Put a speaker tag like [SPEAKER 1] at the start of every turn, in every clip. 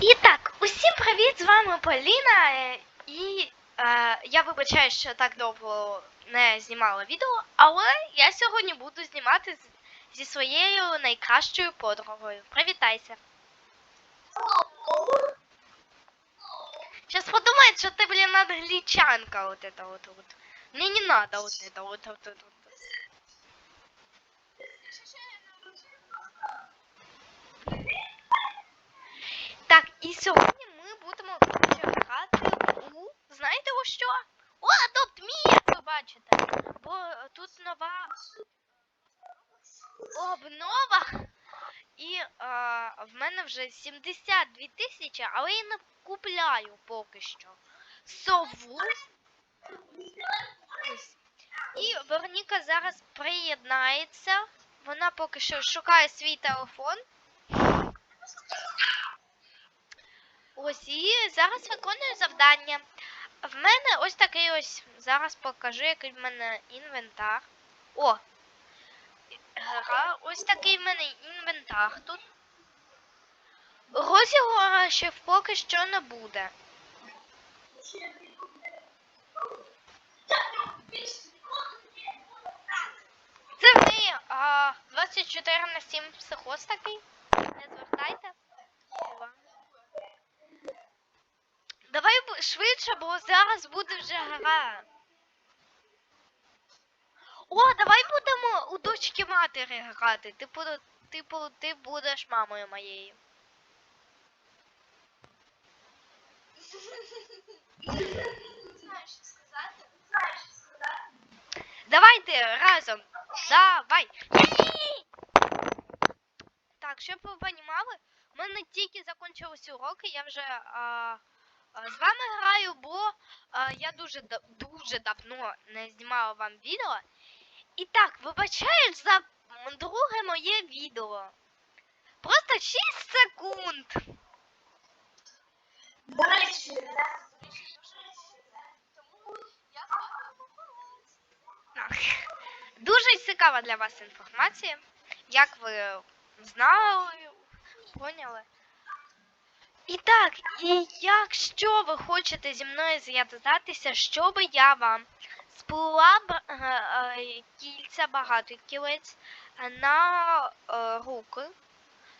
[SPEAKER 1] І так, усім привіт! З вами Поліна. е, І е, я вибачаю, що так довго не знімала відео, але я сьогодні буду знімати з- зі своєю найкращою подругою. Привітайся. Сейчас подумает, что ты, блин, англичанка вот это вот. вот. Мне не надо вот это вот. вот, вот, І сьогодні ми будемо грати у. Знаєте у що? О, адопт мій, як ви бачите. Бо тут нова обнова. І е, в мене вже 72 тисячі, але я не купляю поки що. Сову. І Вероніка зараз приєднається. Вона поки що шукає свій телефон. Ось і зараз виконую завдання. В мене ось такий ось. Зараз покажу, який в мене інвентар. О! Гра, ось такий в мене інвентар тут. Розіграшів поки що не буде. Це в а, 24 на 7 психоз такий. Не звертайте. Давай швидше, бо зараз буде вже гра. О, давай будемо у дочки матері грати. Ти, буду- типу, ти будеш мамою моєю. Давайте разом. Давай. Так, щоб ви розуміли, у мене тільки закінчилися уроки, я вже а, з вами граю, бо я дуже дуже давно не знімала вам відео. І так, вибачаю за друге моє відео. Просто 6 секунд.
[SPEAKER 2] До речі.
[SPEAKER 1] Дуже цікава для вас інформація. Як ви знали, поняли. І так, і якщо ви хочете зі мною зв'язатися, щоб я вам сплила е, е, кільця багато кілець на е, руки,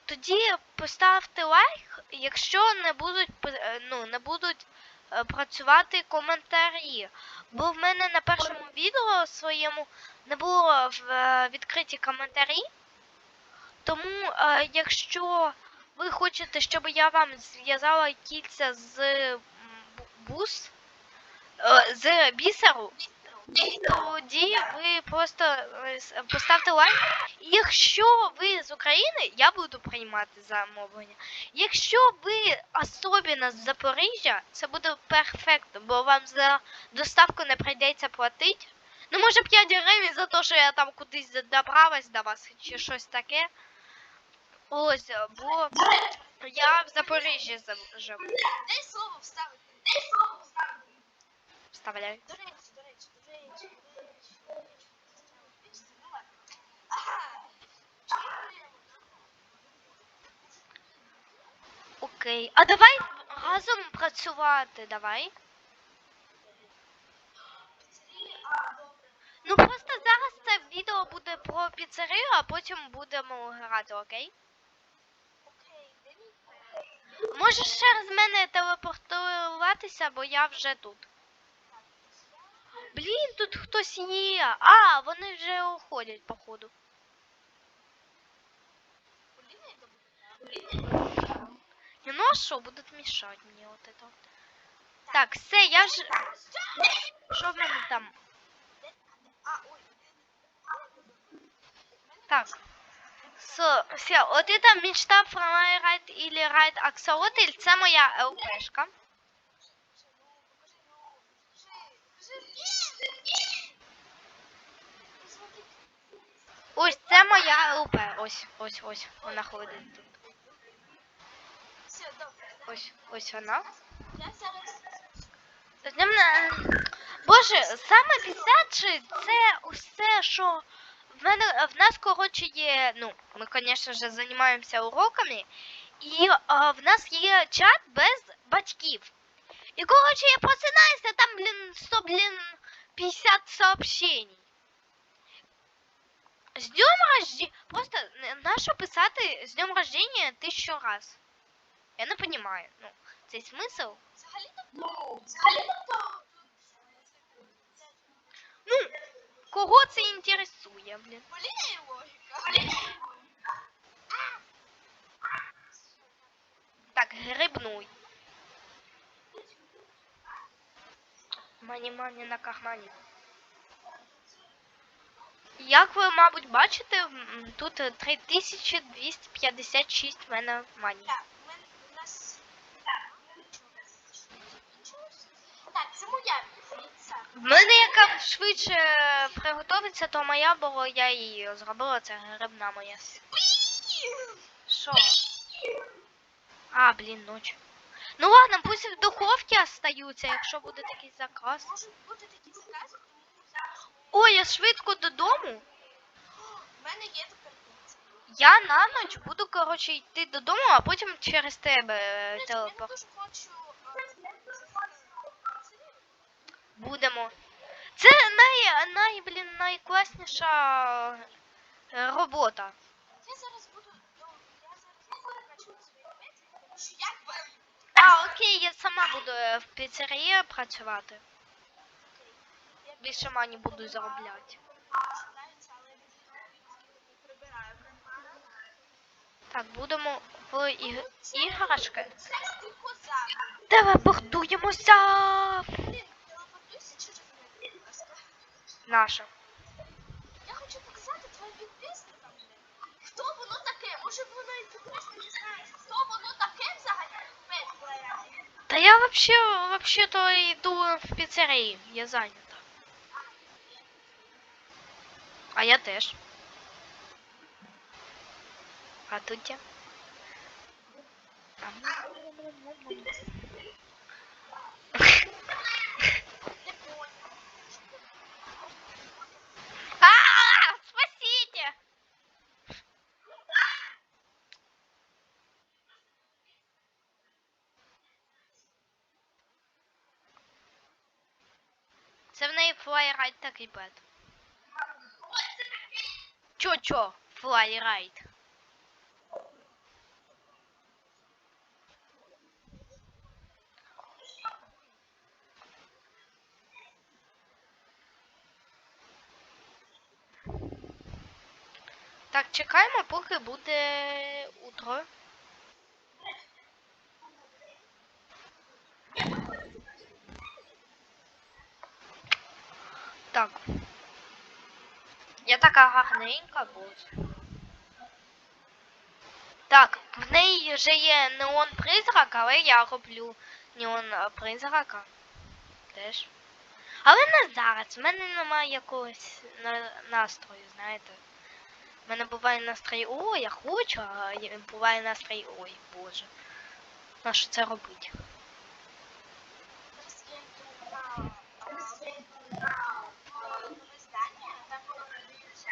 [SPEAKER 1] тоді поставте лайк, якщо не будуть ну, не будуть працювати коментарі. Бо в мене на першому відео своєму не було в відкриті коментарі. Тому, якщо ви хочете, щоб я вам зв'язала кільця з бус, е, з бісеру, тоді ви просто е, поставте лайк. Якщо ви з України, я буду приймати замовлення. Якщо ви особливо з Запоріжжя, це буде перфектно, бо вам за доставку не прийдеться платити. Ну, може 5 гривень за те, що я там кудись добралась до вас чи щось таке. Ось, бо я в Запоріжжі за- живу.
[SPEAKER 2] дай слово вставити. Дай слово вставити.
[SPEAKER 1] Вставляю.
[SPEAKER 2] До речі, до речі, до речі, до речі, до речі. Ну ладно. Ага.
[SPEAKER 1] Окей. А давай разом працювати, давай. Ну просто зараз це відео буде про піцерію, а потім будемо грати, окей? Можеш ще мене телепортуватися, бо я вже тут. Блін, тут хтось є. А, вони вже уходять, походу. Не ну а що, будуть мішати мені от это. Так, все, я ж. Що в мене там? Так. Все, все, от это мечта Ride или Ride Axolotl, це моя ЛПшка. Ось це моя ЛП. Ось, ось, ось. Вона ходить тут. Ось, ось вона. Боже, саме пісяче це усе, що в мене в нас коротше є. Ну, ми, звісно ж, займаємося уроками, і а, в нас є чат без батьків. І коротше, я просинаюся, там, блін, 100, блін, 50 сообщений. З днем рождения. Просто не- нащо писати з днем рождения тисячу раз. Я не понимаю. Ну, цей смисл.
[SPEAKER 2] Взагалі-то, ну, взагалі-то,
[SPEAKER 1] Ну, кого це інтересує, блін?
[SPEAKER 2] логіка.
[SPEAKER 1] Так, грибнуй. Мані мані на кармані. Як ви, мабуть, бачите, тут е, 3256 в мене мані.
[SPEAKER 2] Так, у нас... Так. Так, це моя.
[SPEAKER 1] В мене яка швидше приготовиться, то моя, бо я її зробила, це грибна моя. Що? А, блін, ноч. Ну ладно, пусть в духовці остаються, якщо буде такий заказ.
[SPEAKER 2] Може бути такі закази, тому зараз...
[SPEAKER 1] Я швидко додому.
[SPEAKER 2] У мене є тепер.
[SPEAKER 1] Я на ніч буду, коротше, йти додому, а потім через тебе е,
[SPEAKER 2] речі, Я
[SPEAKER 1] телепорт.
[SPEAKER 2] дуже хочу... е,
[SPEAKER 1] Будемо. Це най, най, блін, найкласніша е, робота.
[SPEAKER 2] Я зараз буду... Ну, я зараз свої що як.
[SPEAKER 1] А, окей, я сама буду е, в піцерії працювати. Більше мані буду заробляти. Так, будемо в іг... іграшки. Телепортуємося!
[SPEAKER 2] Блін, телепортуйся через мене, будь ласка.
[SPEAKER 1] Наша.
[SPEAKER 2] Я хочу показати твоїм підписникам, блін. Хто воно таке? Може воно і підписники знають, хто воно таке взагалі?
[SPEAKER 1] Та я вообще, вообще-то йду в піцерії, я зайнята. А я теж. А тут я?
[SPEAKER 2] Не понял.
[SPEAKER 1] А, спасите! Це в неї флайрайд такий бет. Чо чо? Флайрайд. Так, чекаємо, поки буде утро. Так. Я така гарненька буду. Так, в неї вже є неон призрак, але я роблю неон е, призрака. Теж. Але не зараз. В мене немає якогось на- настрою, знаєте. У мене буває настрій, о, я хочу, а буває настрій, ой, боже. На що це робити?
[SPEAKER 2] Зараз я йду на е, на, е, нове здання, там продаються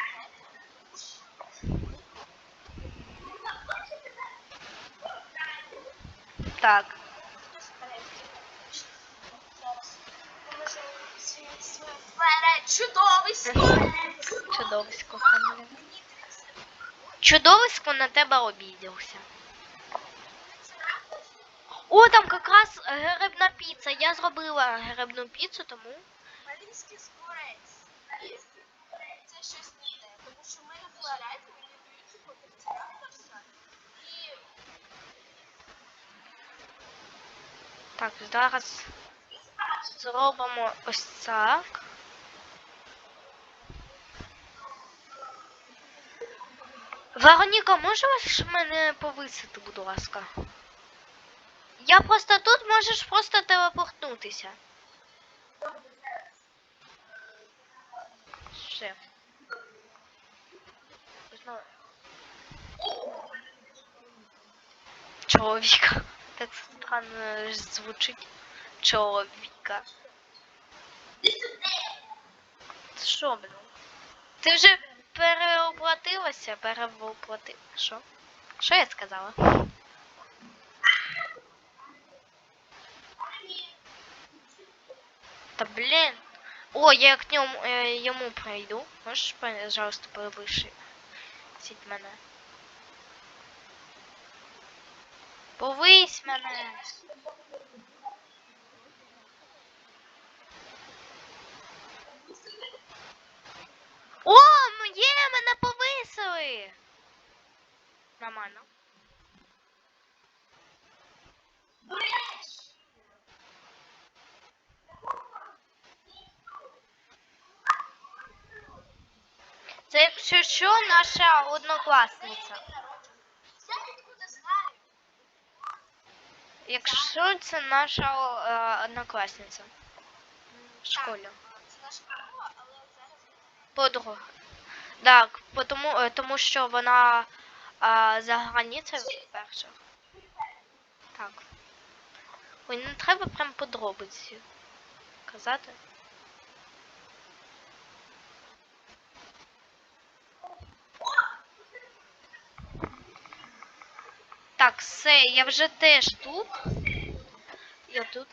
[SPEAKER 1] Так,
[SPEAKER 2] чудовисько.
[SPEAKER 1] чудовисько хамле. Чудовисько на тебе обідався. О, там якраз грибна піца. Я зробила грибну піцу, тому.
[SPEAKER 2] Малінський скорець. Це щось не те, тому що в мене флорети мені дають типу тракторса і
[SPEAKER 1] Так, зараз зробимо ось так. Вероніка, можеш мене повисити, будь ласка? Я просто тут можеш просто телепортнутися. Ще. Чоловіка так странно э, звучить чоловіка. Що, блін? Ти вже переоплатилася, переоплатила. Що? Що я сказала? Та блін. О, я к ньому э, йому пройду. Можеш, пожалуйста, повищи сіть мене. Повись мене. О, моє мене повисили. Нормально. Це якщо що, наша однокласниця.
[SPEAKER 2] Я відкуди знаю.
[SPEAKER 1] Якщо це наша е, однокласниця в школі.
[SPEAKER 2] Це наша подруга, але зараз
[SPEAKER 1] Подруга. Так, тому, е, тому що вона е, за границею перша. Так. Ой, не треба прям подробиці казати. Так, все, я вже теж тут. Я тут.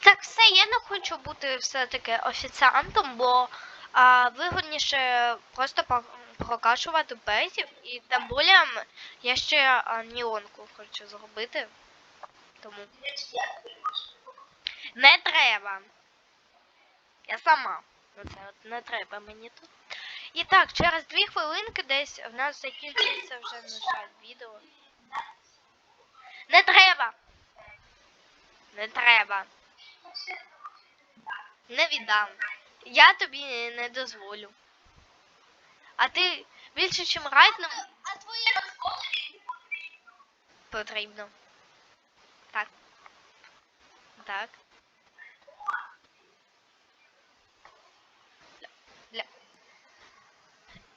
[SPEAKER 1] Так, все, я не хочу бути все-таки офіціантом, бо а, вигодніше просто прокачувати безів і тим більше я ще а, неонку хочу зробити. Тому не треба. Я сама. Оце от не треба мені тут. І так, через дві хвилинки десь в нас закінчиться вже, на жаль, відео. Не треба. Не треба. Не віддам. Я тобі не дозволю. А ти більше, чим райд
[SPEAKER 2] А твої
[SPEAKER 1] потрібно. Так. Так.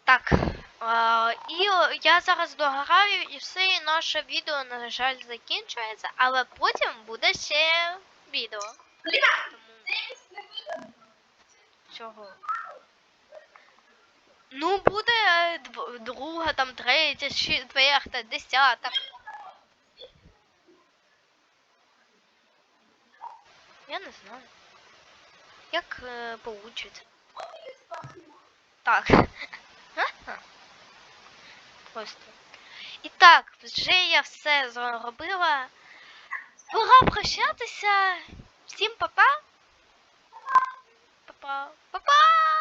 [SPEAKER 1] Так. І я зараз дограю і все, і наше відео, на жаль, закінчується, але потім буде ще відео. Тому чого? Ну, буде друга, там третя, четверта, десята. Я не знаю. Як е, получиться. Так. Просто. І так, вже я все зробила. Пора прощатися. Всім па-па. Па-па. Па-па.